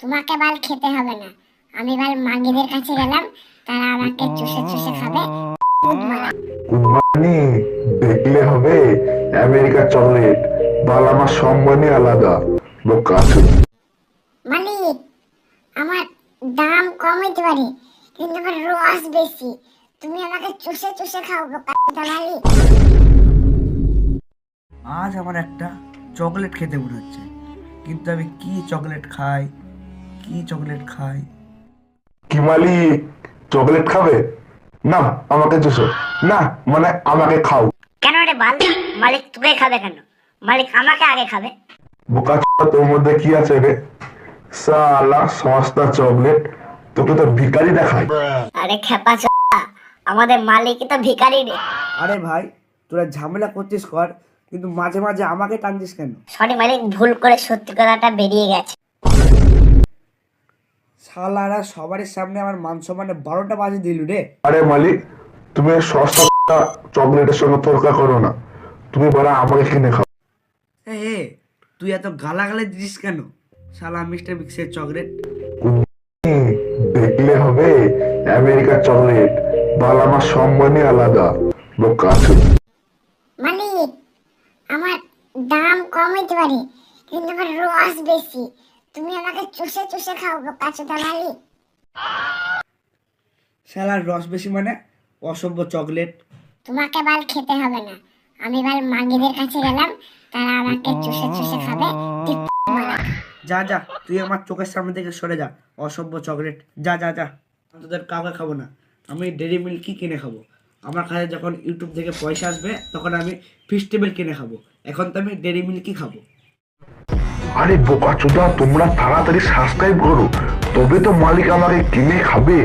তোমাকে বাল খেতে হবে না। আমি বাল মাগিদের কাছে গেলাম তারা আমাকে চুষে চুষে খাবে। কুরবানি দেখলে হবে আমেরিকা চকলেট। বাল আমার সম্মানই আলাদা। বোকা। মালিক আমার দাম কম হইতে পারে কিন্তু আমার রস বেশি। তুমি আমাকে চুষে চুষে খাও বোকা মালিক। আজ আমার একটা চকলেট খেতে মনে হচ্ছে কিন্তু আমি কি চকলেট খাই? কি চকলেট খাই কি মালিক চকলেট খাবে? না আমাকে চুষো না মানে আমাকে খাও। কেন রে বাল মালিক তোকে খাবে কেন? মালিক আমাকে আগে খাবে। বোকা তোর মধ্যে কি আছে রে? সালা সস্তা চকলেট তোকে তো ভিখারি দেখায়। আরে খেপা আমাদের মালিকই তো ভিখারি রে। আরে ভাই তোরা ঝামেলা করছিস কর কিন্তু মাঝে মাঝে আমাকে টানছিস কেন? সরি মালিক ভুল করে সত্যি কথাটা বেরিয়ে গেছে। শালারা সবার সামনে আমার মান সম্মানে বারোটা বাজে দিল রে। আরে মালিক তুমি সস্তা চকলেটের সঙ্গে তর্কা করো না। তুমি বলা আমাকে কিনে খাও। এ হে তুই এত গালাগালে দিস কেন? শালা মিস্টার বিক্সের চকলেট। দেখলে হবে আমেরিকা চকলেট বাল আমার সম্মানই আলাদা। বোকা। মালিক আমার দাম কম হইতে পারে কিন্তু আমার রস বেশি। তুমি আমাকে চুষে চুষে খাও বোকা চোদা শালার রস বেশি মানে অসভ্য চকলেট। তোমাকে বাল খেতে হবে না। আমি বাল মাগিদের কাছে গেলাম তারা আমাকে চুষে চুষে খাবে। যা যা তুই আমার চোখের সামনে থেকে সরে যা অসভ্য চকলেট। যা যা যা আমি তোদের কাউকে খাব না। আমি ডেরি মিল্কই কিনে খাব। আমার কাছে যখন ইউটিউব থেকে পয়সা আসবে তখন আমি ফেস্টিভ্যাল কিনে খাব। এখন তো আমি ডেরি মিল্কই খাব। আরে বোকা চোদা তোমরা তাড়াতাড়ি সাবস্ক্রাইব করো। তবে তো মালিক আমাকে কিনে খাবে।